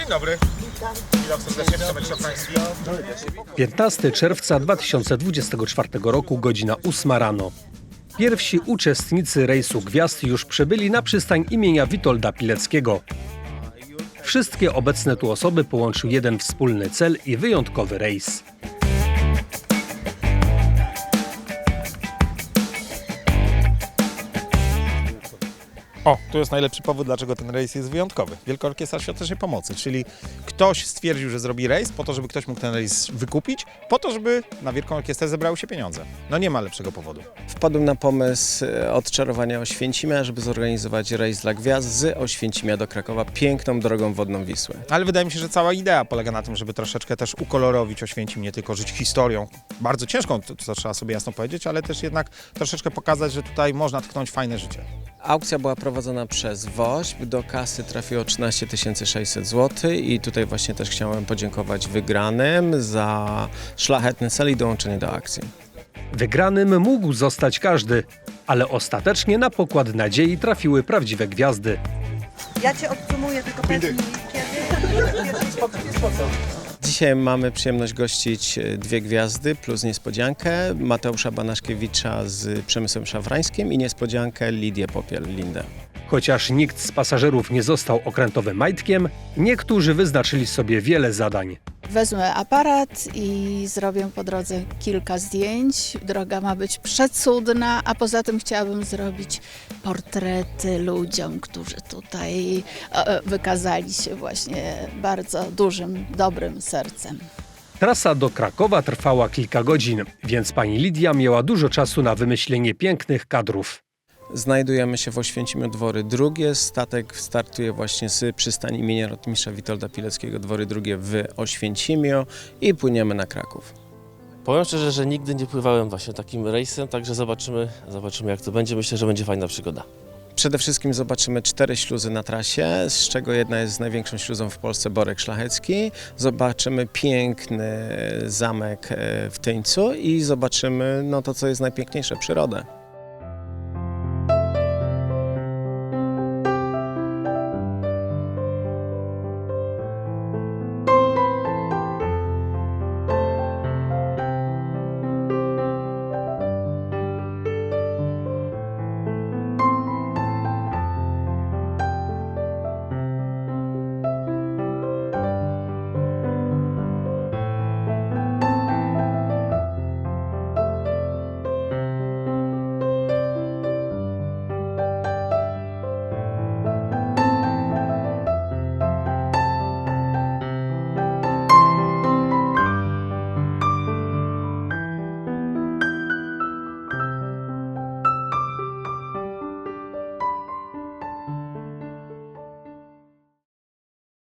Dzień dobry. Witam serdecznie w Przemyśle Pański. 15 czerwca 2024 roku, godzina 8 rano. Pierwsi uczestnicy rejsu gwiazd już przybyli na przystań imienia Witolda Pileckiego. Wszystkie obecne tu osoby połączył jeden wspólny cel i wyjątkowy rejs. O, tu jest najlepszy powód, dlaczego ten rejs jest wyjątkowy. Wielka Orkiestra Świątecznej Pomocy, czyli ktoś stwierdził, że zrobi rejs po to, żeby ktoś mógł ten rejs wykupić, po to, żeby na Wielką Orkiestrę zebrały się pieniądze. No nie ma lepszego powodu. Wpadłem na pomysł e, odczarowania Oświęcimia, żeby zorganizować rejs dla gwiazd z Oświęcimia do Krakowa piękną drogą wodną Wisły. Ale wydaje mi się, że cała idea polega na tym, żeby troszeczkę też ukolorowić Oświęcim, nie tylko żyć historią, bardzo ciężką, to, to trzeba sobie jasno powiedzieć, ale też jednak troszeczkę pokazać, że tutaj można tknąć fajne życie. Aukcja była prowadzona przez WOŚP, do kasy trafiło 13 600 zł i tutaj właśnie też chciałem podziękować wygranym za szlachetny cel i dołączenie do akcji. Wygranym mógł zostać każdy, ale ostatecznie na pokład nadziei trafiły prawdziwe gwiazdy. Ja cię odsumuję, tylko powiedz mi kiedy. Dzisiaj mamy przyjemność gościć e, dwie gwiazdy plus niespodziankę Mateusza Banaszkiewicza z Przemysłem Szafrańskim i niespodziankę Lidię Popiel-Lindę. Chociaż nikt z pasażerów nie został okrętowym majtkiem, niektórzy wyznaczyli sobie wiele zadań. Wezmę aparat i zrobię po drodze kilka zdjęć. Droga ma być przecudna, a poza tym chciałabym zrobić portrety ludziom, którzy tutaj e, wykazali się właśnie bardzo dużym, dobrym sercem. Trasa do Krakowa trwała kilka godzin, więc pani Lidia miała dużo czasu na wymyślenie pięknych kadrów. Znajdujemy się w Oświęcimiu Dwory Drugie. Statek startuje właśnie z przystani imienia rotmistrza Witolda Pileckiego Dwory Drugie w Oświęcimiu i płyniemy na Kraków. Powiem szczerze, że nigdy nie pływałem właśnie takim rejsem, także zobaczymy, zobaczymy jak to będzie. Myślę, że będzie fajna przygoda. Przede wszystkim zobaczymy cztery śluzy na trasie, z czego jedna jest największą śluzą w Polsce, Borek Szlachecki. Zobaczymy piękny zamek e, w Tyńcu i zobaczymy no to, co jest najpiękniejsze, przyrodę.